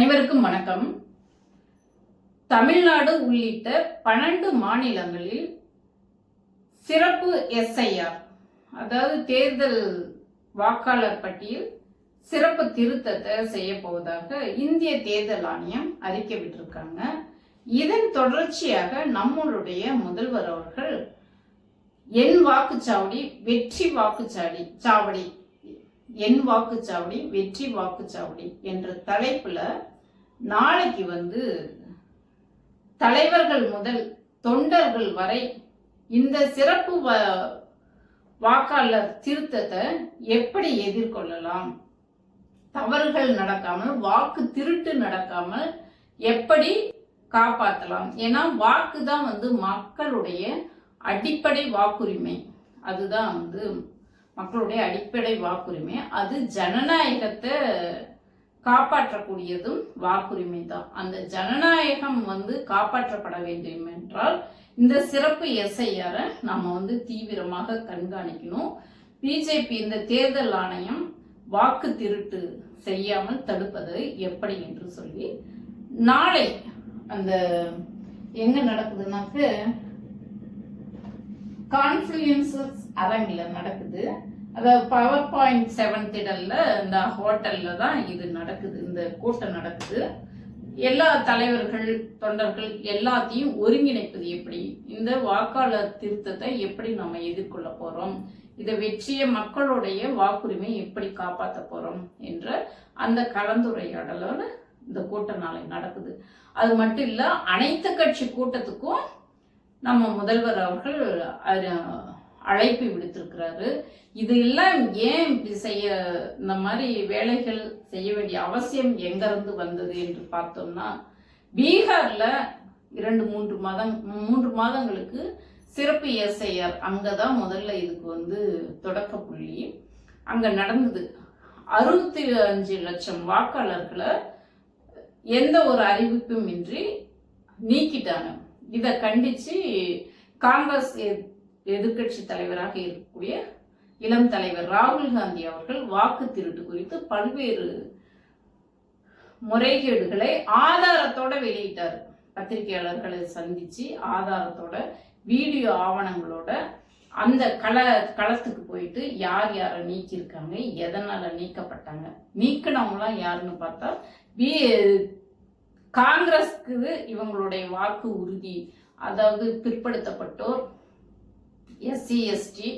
அனைவருக்கும் வணக்கம். தமிழ்நாடு உள்ளிட்ட பன்னெண்டு மாநிலங்களில் சிறப்பு எஸ்ஐஆர் அதாவது தேர்தல் வாக்காளர் பட்டியல் சிறப்பு திருத்தத்தை செய்ய போவதாக இந்திய தேர்தல் ஆணையம் அறிக்கை விட்டிருக்காங்க. இதன் தொடர்ச்சியாக நம்மளுடைய முதல்வர் அவர்கள் என் வாக்குச்சாவடி வெற்றி வாக்குச்சாவடி சாவடி என் வாக்குச்சாவடி வெற்றி வாக்குச்சாவடி என்ற தலைப்புல நாளைக்கு வந்து தலைவர்கள் முதல் தொண்டர்கள் வரை இந்த சிறப்பு வ- வாக்காளர் திருத்தத்தை எப்படி எதிர்கொள்ளலாம்? தவறுகள் நடக்காமல் வாக்கு திருட்டு நடக்காமல் எப்படி காப்பாற்றலாம் ஏன்னா வாக்கு தான் வந்து மக்களுடைய அடிப்படை வாக்குரிமை. அதுதான் வந்து மக்களுடைய அடிப்படை வாக்குரிமை. அது ஜனநாயகத்தை காப்பாற்றக்கூடியதும் வாக்குரிமை தான் அந்த ஜனநாயகம் வந்து காப்பாற்றப்பட வேண்டும் என்றால் இந்த சிறப்பு எஸ்ஐஆர நம்ம வந்து தீவிரமாக கண்காணிக்கணும். பிஜேபி இந்த தேர்தல் ஆணையம் வாக்கு திருட்டு செய்யாமல் தடுப்பது எப்படி என்று சொல்லி நாளை அந்த எங்க நடக்குதுனாக்க கான்ஃப்ளூயன்சஸ் அரங்கில் நடக்குது. அதாவது பவர் பாயிண்ட் செவன் திடல்ல இந்த ஹோட்டல்ல தான் இது நடக்குது. இந்த கூட்டம் நடக்குது. எல்லா தலைவர்கள் தொண்டர்கள் எல்லாத்தையும் ஒருங்கிணைப்பது எப்படி? இந்த வாக்காளர் திருத்தத்தை எப்படி நம்ம எதிர்கொள்ள போறோம்? இதை வெற்றிய மக்களுடைய வாக்குரிமை எப்படி காப்பாற்ற போறோம்? என்ற அந்த கலந்துரையாடலோட இந்த கூட்டம் நாளை நடக்குது. அது மட்டும் இல்லை அனைத்து கட்சி கூட்டத்துக்கும் நம்ம முதல்வர் அவர்கள் அழைப்பு விடுத்திருக்கிறாரு. இது எல்லாம் ஏன் இப்படி செய்ய இந்த மாதிரி வேலைகள் செய்ய வேண்டிய அவசியம் எங்கிருந்து வந்தது என்று பார்த்தோம்னா பீகாரில் இரண்டு மூன்று மாதம் மூன்று மாதங்களுக்கு சிறப்பு எஸ்ஐஆர் அங்கதான் முதல்ல இதுக்கு வந்து தொடக்க புள்ளி. அங்கே நடந்தது. அறுபத்தி அஞ்சு லட்சம் வாக்காளர்களை எந்த ஒரு அறிவிப்பும் இன்றி நீக்கிட்டாங்க. இதை கண்டிச்சு காங்கிரஸ் எதிர்கட்சி தலைவராக இருக்கக்கூடிய இளம் தலைவர் ராகுல் காந்தி அவர்கள் வாக்கு திருட்டு குறித்து பல்வேறு முறைகேடுகளை ஆதாரத்தோட வெளியிட்டார். பத்திரிகையாளர்களை சந்திச்சு ஆதாரத்தோட வீடியோ ஆவணங்களோட அந்த கள களத்துக்கு போயிட்டு யார் யாரை நீக்கியிருக்காங்க எதனால நீக்கப்பட்டாங்க நீக்கினவங்களாம் யாருன்னு பார்த்தா வீ காங்கிரஸ்க்கு இவங்களுடைய வாக்கு உறுதி அதாவது பிற்படுத்தப்பட்டோர் எஸ்சி எஸ்டி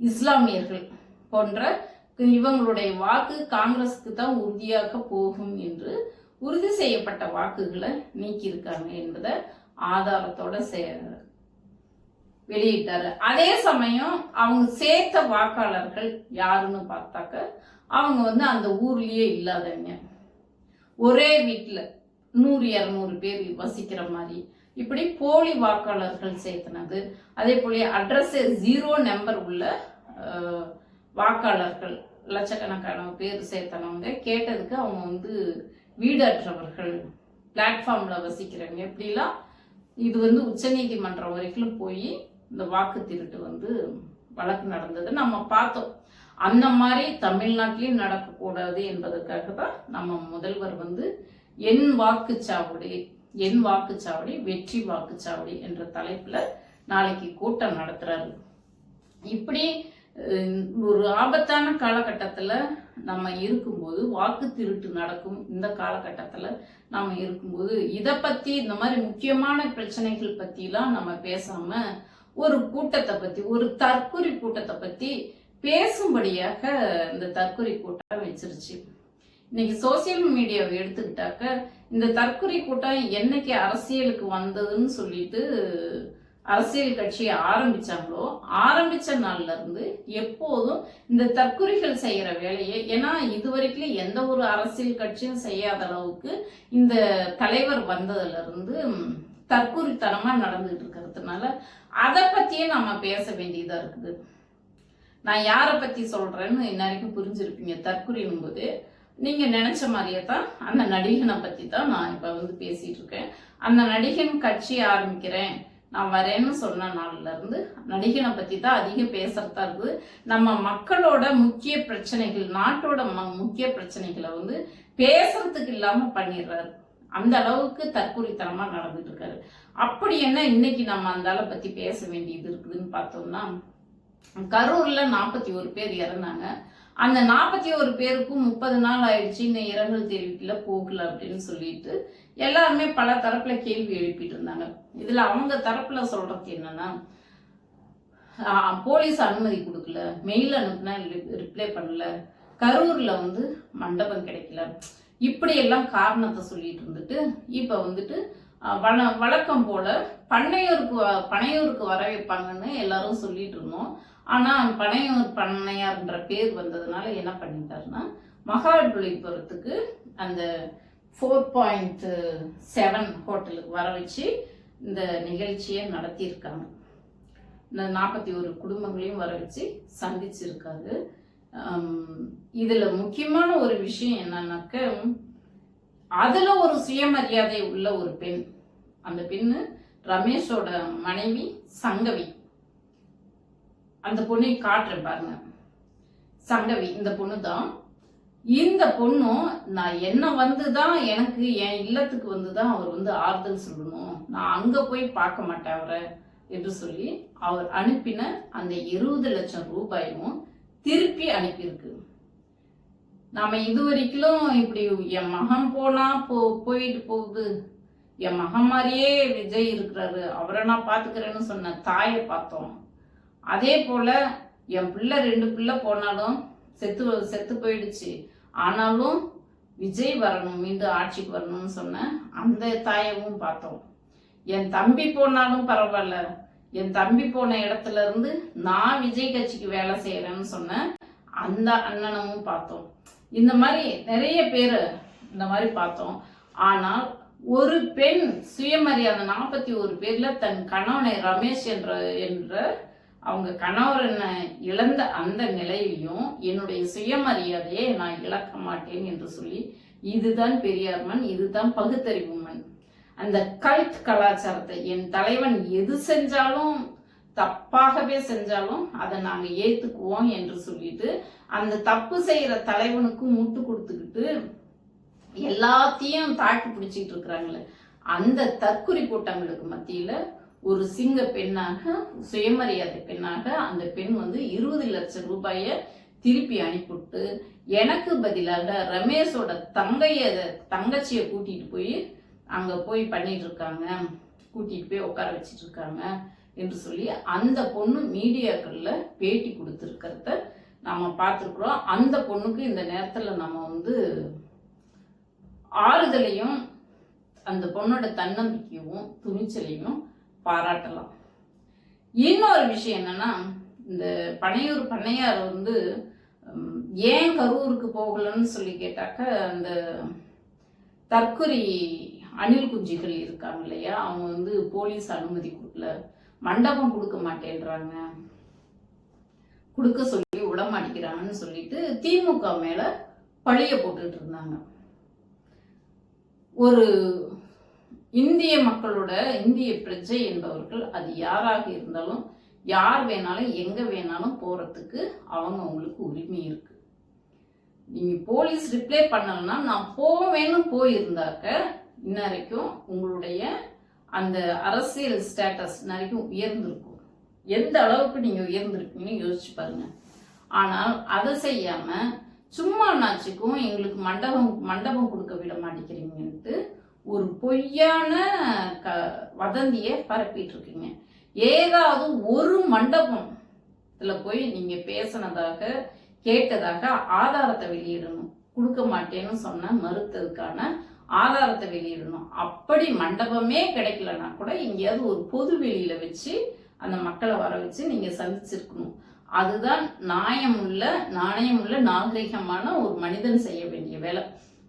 இஸ்லாமியர்கள் போன்ற இவங்களுடைய வாக்கு காங்கிரஸ்க்கு தான் உறுதியாக போகும் என்று உறுதி செய்யப்பட்ட வாக்குகளை நீக்கியிருக்காங்க என்பதை ஆதாரத்தோட சே வெளியிட்டாரு. அதே சமயம் அவங்க சேர்த்த வாக்காளர்கள் யாருன்னு பார்த்தாக்க அவங்க வந்து அந்த ஊர்லயே இல்லாதவங்க. ஒரே வீட்டில் நூறு இரநூறு பேர் வசிக்கிற மாதிரி. இப்படி போலி வாக்காளர்கள் சேர்த்தினது. அதே போல அட்ரஸ் ஜீரோ நம்பர் உள்ள வாக்காளர்கள் லட்சக்கணக்கான பேர் சேர்த்தனவங்க கேட்டதுக்கு அவங்க வந்து வீடற்றவர்கள் பிளாட்ஃபார்ம்ல வசிக்கிறவங்க. இப்படிலாம் இது வந்து உச்சநீதிமன்றம் வரைக்கும் போய் இந்த வாக்கு திருட்டு வந்து வழக்கு நடந்தது. நம்ம பார்த்தோம். அந்த மாதிரி தமிழ்நாட்டிலையும் நடக்கக்கூடாது என்பதற்காக தான் நம்ம முதல்வர் வந்து என் வாக்குச்சாவடி என் வாக்குச்சாவடி வெற்றி வாக்குச்சாவடி என்ற தலைப்புல நாளைக்கு கூட்டம் நடத்துறாரு. இப்படி ஒரு ஆபத்தான காலகட்டத்தில் நம்ம இருக்கும்போது வாக்கு திருட்டு நடக்கும் இந்த காலகட்டத்தில் நாம் இருக்கும்போது இதை பற்றி இந்த மாதிரி முக்கியமான பிரச்சனைகள் பற்றிலாம் நம்ம பேசாமல் ஒரு கூட்டத்தை பற்றி ஒரு தற்கொலை கூட்டத்தை பற்றி பேசும்படியாக இந்த தற்கொலை கூட்டம் வச்சிருச்சு. இன்னைக்கு சோசியல் மீடியாவை எடுத்துக்கிட்டாக்க இந்த தற்கொலை கூட்டம் என்னைக்கு அரசியலுக்கு வந்ததுன்னு சொல்லிட்டு அரசியல் கட்சியை ஆரம்பிச்சாங்களோ ஆரம்பிச்ச நாள்ல இருந்து எப்போதும் இந்த தற்கொலைகள் செய்யற வேலையை ஏன்னா இதுவரைக்கும் எந்த ஒரு அரசியல் கட்சியும் செய்யாத அளவுக்கு இந்த தலைவர் வந்ததுல இருந்து தற்கொலைத்தனமா நடந்துகிட்டு இருக்கிறதுனால அதை பத்தியே நம்ம பேச வேண்டியதா இருக்குது. நான் யாரை பத்தி சொல்றேன்னு இன்ன வரைக்கும் புரிஞ்சிருப்பீங்க. தற்கொலைன்னும் போது நீங்க நினைச்ச மாதிரியே தான் அந்த நடிகனை பத்தி தான் நான் இப்ப வந்து பேசிட்டு இருக்கேன். அந்த நடிகன் கட்சி ஆரம்பிக்கிறேன். நான் வரேன்னு சொன்ன நாள்ல இருந்து நடிகனை பத்தி தான் அதிகம் பேசுறதா இருக்குது. நம்ம மக்களோட முக்கிய பிரச்சனைகள் நாட்டோட ம- முக்கிய பிரச்சனைகளை வந்து பேசுறதுக்கு இல்லாம பண்ணிடுறாரு. அந்த அளவுக்கு தற்கொலைத்தனமா நடந்துட்டு இருக்காரு. அப்படி என்ன இன்னைக்கு நம்ம அந்த ஆளை பத்தி பேச வேண்டியது இருக்குதுன்னு பார்த்தோம்னா கரூர்ல நாற்பத்தி ஒரு பேர் இறந்தாங்க. அந்த நாற்பத்தி ஒரு பேருக்கும் முப்பது நாள் ஆயிடுச்சு இன்னும் இரங்கல் தெரிவிக்கல போகல அப்படின்னு சொல்லிட்டு எல்லாருமே பல தரப்புல கேள்வி எழுப்பிட்டு இருந்தாங்க. இதுல அவங்க தரப்புல சொல்றது என்னன்னா போலீஸ் அனுமதி கொடுக்கல மெயில் அனுப்புனா ரிப்ளை பண்ணல கரூர்ல வந்து மண்டபம் கிடைக்கல. இப்படி எல்லாம் காரணத்தை சொல்லிட்டு இருந்துட்டு இப்ப வந்துட்டு ஆஹ், வழக்கம் போல பண்ணையூருக்கு வ- பனையூருக்கு வர வைப்பாங்கன்னு எல்லாரும் சொல்லிட்டு இருந்தோம். ஆனால் பனையூர் பண்ணையார்ன்ற பேர் வந்ததுனால என்ன பண்ணிட்டாருன்னா மகாபலிபுரத்துக்கு அந்த ஃபோர் பாயிண்ட் செவன் ஹோட்டலுக்கு வர வச்சு இந்த நிகழ்ச்சியை நடத்தியிருக்காங்க. இந்த நாற்பத்தி ஒரு குடும்பங்களையும் வர வச்சு சந்திச்சிருக்காரு. இதில் முக்கியமான ஒரு விஷயம் என்னன்னாக்க அதில் ஒரு சுயமரியாதை உள்ள ஒரு பெண். அந்த பெண்ணு ரமேஷோட மனைவி சங்கவி. அந்த பொண்ணை காட்டுறேன் பாருங்க. சங்கவி இந்த பொண்ணு தான் இந்த பொண்ணும் நான் என்ன வந்து தான் எனக்கு என் இல்லத்துக்கு வந்து தான் அவர் வந்து ஆறுதல் சொல்லணும். நான் அங்க போய் பார்க்க மாட்டேன் அவரை என்று சொல்லி அவர் அனுப்பின அந்த இருபது லட்சம் ரூபாயும் திருப்பி அனுப்பியிருக்கு. நாம இது வரைக்கும் இப்படி என் மகன் போனா போ போயிட்டு போகுது. என் மகன் மாதிரியே விஜய் இருக்கிறாரு. அவரை நான் பாத்துக்கிறேன்னு சொன்ன தாயை பார்த்தோம். அதே போல என் பிள்ளை ரெண்டு பிள்ளை போனாலும் செத்து செத்து போயிடுச்சு. ஆனாலும் விஜய் வரணும் மீண்டும் ஆட்சிக்கு வரணும்னு சொன்ன அந்த தாயவும் பார்த்தோம். என் தம்பி போனாலும் பரவாயில்ல. என் தம்பி போன இடத்துல இருந்து நான் விஜய் கட்சிக்கு வேலை செய்யறேன்னு சொன்ன அந்த அண்ணனமும் பார்த்தோம். இந்த மாதிரி நிறைய பேர் இந்த மாதிரி பார்த்தோம். ஆனால் ஒரு பெண் சுயமரியாதை நாற்பத்தி ஒரு பேர்ல தன் கணவனை ரமேஷ் என்ற என்ற அவங்க கணவரனை இழந்த அந்த நிலையிலையும் என்னுடைய சுயமரியாதையை நான் இழக்க மாட்டேன் என்று சொல்லி இதுதான் பெரியார் மண் இதுதான் பகுத்தறிவு மண். அந்த கல்ட் கலாச்சாரத்தை என் தலைவன் எது செஞ்சாலும் தப்பாகவே செஞ்சாலும் அதை நாங்க ஏத்துக்குவோம் என்று சொல்லிட்டு அந்த தப்பு செய்யற தலைவனுக்கு முட்டு கொடுத்துக்கிட்டு எல்லாத்தையும் தாக்கி பிடிச்சிட்டு இருக்கிறாங்களே. அந்த தற்குறி கூட்டங்களுக்கு மத்தியில ஒரு சிங்க பெண்ணாக சுயமரியாதை பெண்ணாக அந்த பெண் வந்து இருபது லட்சம் ரூபாய திருப்பி அனுப்பிவிட்டு எனக்கு பதிலாக ரமேஷோட தங்கைய தங்கச்சியை கூட்டிட்டு போய் அங்க போய் பண்ணிட்டு இருக்காங்க. கூட்டிட்டு போய் உட்கார வச்சிட்டு இருக்காங்க என்று சொல்லி அந்த பொண்ணு மீடியாக்கள்ல பேட்டி கொடுத்துருக்கிறத நாம பார்த்துருக்குறோம். அந்த பொண்ணுக்கு இந்த நேரத்துல நம்ம வந்து ஆறுதலையும் அந்த பொண்ணோட தன்னம்பிக்கையும் துணிச்சலையும் பாராட்டலாம். இன்னொரு விஷயம் என்னன்னா இந்த பனையூர் பண்ணையார் வந்து ஏன் கரூருக்கு போகலன்னு சொல்லி கேட்டாக்க அந்த தற்கொலை அணில் குஞ்சுகள் இருக்காங்க இல்லையா? அவங்க வந்து போலீஸ் அனுமதி கொடுக்கல. மண்டபம் கொடுக்க மாட்டேன்றாங்க. கொடுக்க சொல்லி விட சொல்லிட்டு திமுக மேல பழிய போட்டுட்டு இருந்தாங்க. ஒரு இந்திய மக்களோட இந்திய பிரஜை என்பவர்கள் அது யாராக இருந்தாலும் யார் வேணாலும் எங்கே வேணாலும் போகிறதுக்கு அவங்க உங்களுக்கு உரிமை இருக்கு. நீங்கள் போலீஸ் ரிப்ளை பண்ணலைன்னா நான் போவேன்னு போயிருந்தாக்க இன்ன வரைக்கும் உங்களுடைய அந்த அரசியல் ஸ்டேட்டஸ் வரைக்கும் உயர்ந்திருக்கும். எந்த அளவுக்கு நீங்கள் உயர்ந்திருக்கீங்கன்னு யோசிச்சு பாருங்க. ஆனால் அதை செய்யாமல் சும்மா நாச்சுக்கும் எங்களுக்கு மண்டபம் மண்டபம் கொடுக்க விட மாட்டேங்கிறீங்கன்ட்டு ஒரு பொய்யான க வதந்தியை பரப்பிட்டு இருக்கீங்க ஏதாவது ஒரு மண்டபம் இதில் போய் நீங்கள் பேசினதாக கேட்டதாக ஆதாரத்தை வெளியிடணும். கொடுக்க மாட்டேன்னு சொன்ன மறுத்ததுக்கான ஆதாரத்தை வெளியிடணும். அப்படி மண்டபமே கிடைக்கலன்னா கூட எங்கேயாவது ஒரு பொது வெளியில வச்சு அந்த மக்களை வர வச்சு நீங்க சந்திச்சிருக்கணும். அதுதான் நாயமுள்ள நாணயமுள்ள நாகரிகமான ஒரு மனிதன் செய்ய வேண்டிய வேலை.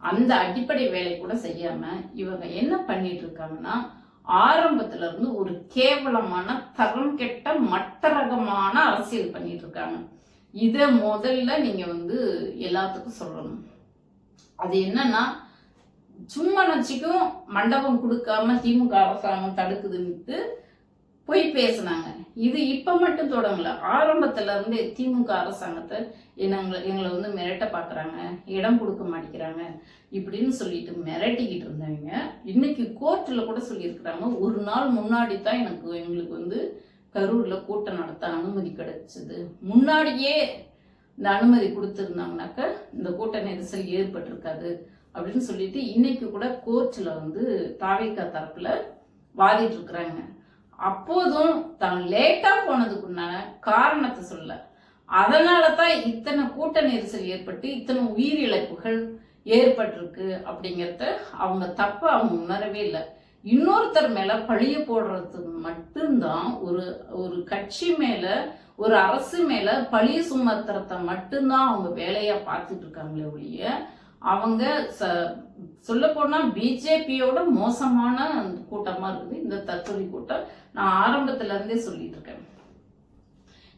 அந்த அடிப்படை வேலை கூட செய்யாம இவங்க என்ன பண்ணிட்டு இருக்காங்கன்னா ஆரம்பத்துல இருந்து ஒரு கேவலமான தரம் கெட்ட மட்ட ரகமான அரசியல் பண்ணிட்டு இருக்காங்க. இத முதல்ல நீங்க வந்து எல்லாத்துக்கும் சொல்லணும். அது என்னன்னா சும்மா நச்சுக்கும் மண்டபம் கொடுக்காம திமுக அரசாங்கம் தடுக்குதுன்ட்டு போய் பேசுனாங்க. இது இப்ப மட்டும் தொடங்கல. ஆரம்பத்துல இருந்தே திமுக அரசாங்கத்தை எங்களை எங்களை வந்து மிரட்ட பாக்குறாங்க இடம் கொடுக்க மாட்டேங்கிறாங்க இப்படின்னு சொல்லிட்டு மிரட்டிக்கிட்டு இருந்தவங்க இன்னைக்கு கோர்ட்ல கூட சொல்லியிருக்கிறாங்க. ஒரு நாள் முன்னாடி தான் எனக்கு எங்களுக்கு வந்து கரூர்ல கூட்டம் நடத்த அனுமதி கிடைச்சது. முன்னாடியே இந்த அனுமதி கொடுத்துருந்தாங்கனாக்க இந்த கூட்ட நெரிசல் ஏற்பட்டிருக்காது அப்படின்னு சொல்லிட்டு இன்னைக்கு கூட கோர்ட்ல வந்து தாவேக்கா தரப்புல வாதிட்டு இருக்கிறாங்க. அப்போதும் தான் லேட்டா போனதுக்குண்டான காரணத்தை சொல்ல. அதனால தான் இத்தனை கூட்ட நெரிசல் ஏற்பட்டு இத்தனை உயிரிழப்புகள் ஏற்பட்டிருக்கு அப்படிங்கிறத அவங்க தப்ப அவங்க உணரவே இல்லை. இன்னொருத்தர் மேல பழிய போடுறது மட்டும்தான் ஒரு ஒரு கட்சி மேல ஒரு அரசு மேல பழிய சுமத்துறத மட்டும்தான் அவங்க வேலையா பார்த்துட்டு இருக்காங்களே ஒழிய அவங்க ச சொல்ல போனா பிஜேபியோட மோசமான அந்த கூட்டமா இருக்குது. இந்த தற்கொலை கூட்டம் நான் ஆரம்பத்துல இருந்தே சொல்லிட்டு இருக்கேன்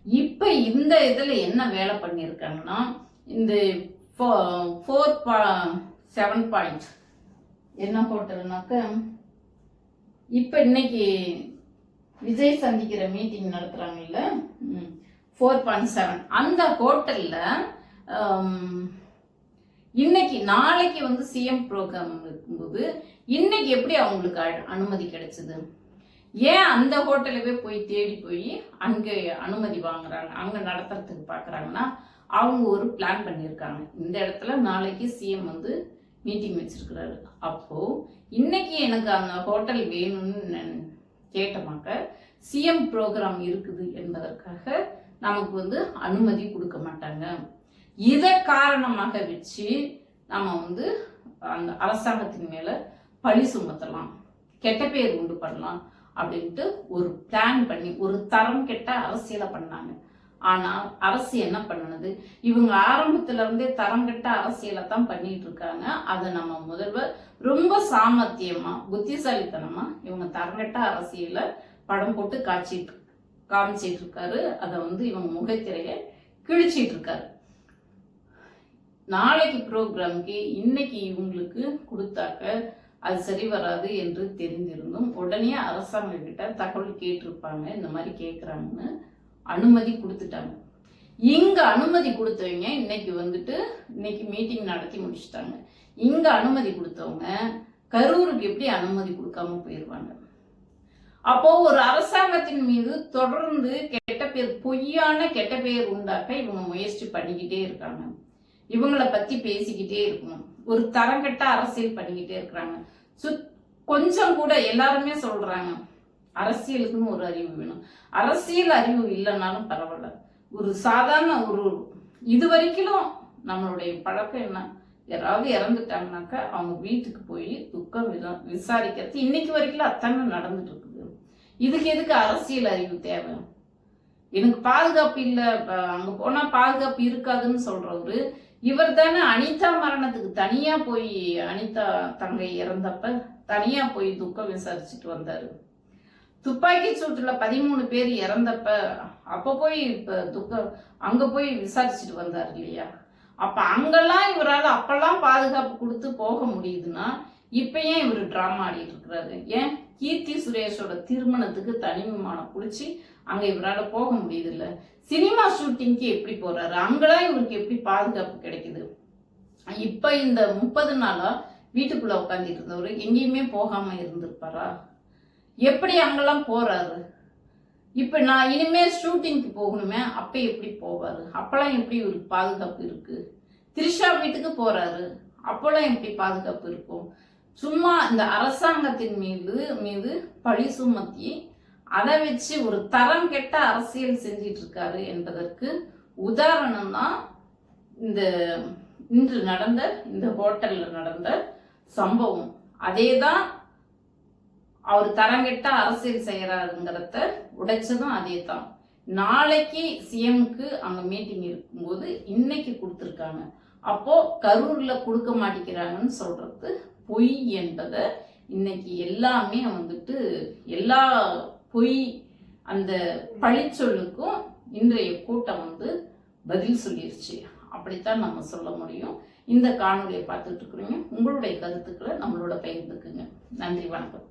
இப்ப இந்த இதுல என்ன வேலை பண்ணியிருக்காங்கன்னா இந்த ஃபோர் செவன் பாயிண்ட் என்ன ஹோட்டல்னாக்க இப்ப இன்னைக்கு விஜய் சந்திக்கிற மீட்டிங் நடத்துகிறாங்கல்ல ஃபோர் பாயிண்ட் செவன் அந்த ஹோட்டல்ல இன்னைக்கு நாளைக்கு வந்து சிஎம் ப்ரோக்ராம் இருக்கும்போது இன்னைக்கு எப்படி அவங்களுக்கு அனுமதி கிடைச்சது? ஏன் அந்த ஹோட்டலவே போய் தேடி போய் அங்கே அனுமதி வாங்குறாங்க அங்கே நடத்துறதுக்கு பார்க்குறாங்கன்னா அவங்க ஒரு பிளான் பண்ணியிருக்காங்க. இந்த இடத்துல நாளைக்கு சிஎம் வந்து மீட்டிங் வச்சிருக்கிறாரு. அப்போ இன்னைக்கு எனக்கு அந்த ஹோட்டல் வேணும்னு கேட்டமாக்க சிஎம் ப்ரோக்ராம் இருக்குது என்பதற்காக நமக்கு வந்து அனுமதி கொடுக்க மாட்டாங்க. இதை காரணமாக வச்சு நம்ம வந்து அந்த அரசாங்கத்தின் மேலே பழி சுமத்தலாம். கெட்ட பேர் உண்டு பண்ணலாம். அப்படின்ட்டு ஒரு பிளான் பண்ணி ஒரு தரம் கெட்ட அரசியலை பண்ணாங்க. ஆனால் அரசு என்ன பண்ணுனது? இவங்க ஆரம்பத்துல இருந்தே தரம் கெட்ட அரசியலை தான் பண்ணிட்டு இருக்காங்க அதை நம்ம முதல்வர் ரொம்ப சாமர்த்தியமா புத்திசாலித்தனமா இவங்க தரங்கெட்ட அரசியலை படம் போட்டு காய்ச்சிட்டு காமிச்சிட்டு இருக்காரு அதை வந்து இவங்க முகத்திரைய கிழிச்சிட்டு இருக்காரு நாளைக்கு ப்ரோக்ராம்க்கு இன்னைக்கு இவங்களுக்கு கொடுத்தாக்க அது சரி வராது என்று தெரிந்திருந்தும் உடனே அரசாங்கம் கிட்ட தகவல் கேட்டிருப்பாங்க. இந்த மாதிரி கேட்குறாங்கன்னு அனுமதி கொடுத்துட்டாங்க. இங்க அனுமதி கொடுத்தவங்க இன்னைக்கு வந்துட்டு இன்னைக்கு மீட்டிங் நடத்தி முடிச்சிட்டாங்க. இங்க அனுமதி கொடுத்தவங்க கரூருக்கு எப்படி அனுமதி கொடுக்காம போயிடுவாங்க அப்போ ஒரு அரசாங்கத்தின் மீது தொடர்ந்து கெட்ட பேர் பொய்யான கெட்ட பேர் உண்டாக்க இவங்க முயற்சி பண்ணிக்கிட்டே இருக்காங்க. இவங்களை பத்தி பேசிக்கிட்டே இருக்கணும். ஒரு தரங்கட்ட அரசியல் பண்ணிக்கிட்டே இருக்கிறாங்க. சுத் கொஞ்சம் கூட எல்லாருமே சொல்றாங்க அரசியலுக்குன்னு ஒரு அறிவு வேணும். அரசியல் அறிவு இல்லைனாலும் பரவாயில்ல. ஒரு சாதாரண ஒரு இது வரைக்கும் நம்மளுடைய பழக்கம் என்ன? யாராவது இறந்துட்டாங்கனாக்கா அவங்க வீட்டுக்கு போய் துக்கம் விசாரிக்கிறது. இன்னைக்கு வரைக்கும் அத்தனை நடந்துட்டு இருக்குது இதுக்கு எதுக்கு அரசியல் அறிவு தேவை? எனக்கு பாதுகாப்பு இல்லை. அங்க போனா பாதுகாப்பு இருக்காதுன்னு சொல்றவரு இவர் தானே அனிதா மரணத்துக்கு தனியா போய் அனிதா தங்கை இறந்தப்ப தனியா போய் துக்கம் விசாரிச்சுட்டு வந்தாரு. துப்பாக்கி சூட்டுல பதிமூணு பேர் இறந்தப்ப அப்ப போய் இப்ப துக்கம் அங்க போய் விசாரிச்சுட்டு வந்தார் இல்லையா? அப்ப அங்கெல்லாம் இவரால் அப்பெல்லாம் பாதுகாப்பு கொடுத்து போக முடியுதுன்னா இப்ப ஏன் இவர் டிராமா ஆடிட்டு இருக்கிறாரு? ஏன்? கீர்த்தி சுரேஷோட திருமணத்துக்கு தனி விமானம் குடிச்சு அங்க இவரால் போக முடியுது இல்லை சினிமா ஷூட்டிங்க்கு எப்படி போறாரு? அங்கெல்லாம் இவருக்கு எப்படி பாதுகாப்பு கிடைக்குது? இப்ப இந்த முப்பது நாளா வீட்டுக்குள்ள உட்காந்து இருந்தவர் எங்கேயுமே போகாம இருந்திருப்பாரா? எப்படி அங்கெல்லாம் போறாரு? இப்ப நான் இனிமே ஷூட்டிங்க்கு போகணுமே அப்ப எப்படி போவாரு? அப்பெல்லாம் எப்படி இவருக்கு பாதுகாப்பு இருக்கு? திரிஷா வீட்டுக்கு போறாரு அப்பெல்லாம் எப்படி பாதுகாப்பு இருக்கும்? சும்மா இந்த அரசாங்கத்தின் மீது மீது பழி சுமத்தி அதை வச்சு ஒரு தரம் கெட்ட அரசியல் செஞ்சிட்டு இருக்காரு என்பதற்கு உதாரணம் தான் இந்த இன்று நடந்த இந்த ஹோட்டல்ல நடந்த சம்பவம். அதே தான் அவர் தரங்கெட்ட அரசியல் செய்யறாருங்கிறத உடைச்சதும் அதே தான் நாளைக்கு சிஎம்க்கு அங்க மீட்டிங் இருக்கும்போது இன்னைக்கு கொடுத்துருக்காங்க. அப்போ கரூர்ல கொடுக்க மாட்டேங்கிறாங்கன்னு சொல்றது பொய் என்பதை இன்னைக்கு எல்லாமே வந்துட்டு எல்லா பொய் அந்த பழிச்சொல்லுக்கும் இன்றைய கூட்டம் வந்து பதில் சொல்லிருச்சு. அப்படித்தான் நம்ம சொல்ல முடியும். இந்த காணொலியை பார்த்துட்டு இருக்கிறீங்க உங்களுடைய கருத்துக்களை நம்மளோட பகிர்ந்துக்குங்க. நன்றி வணக்கம்.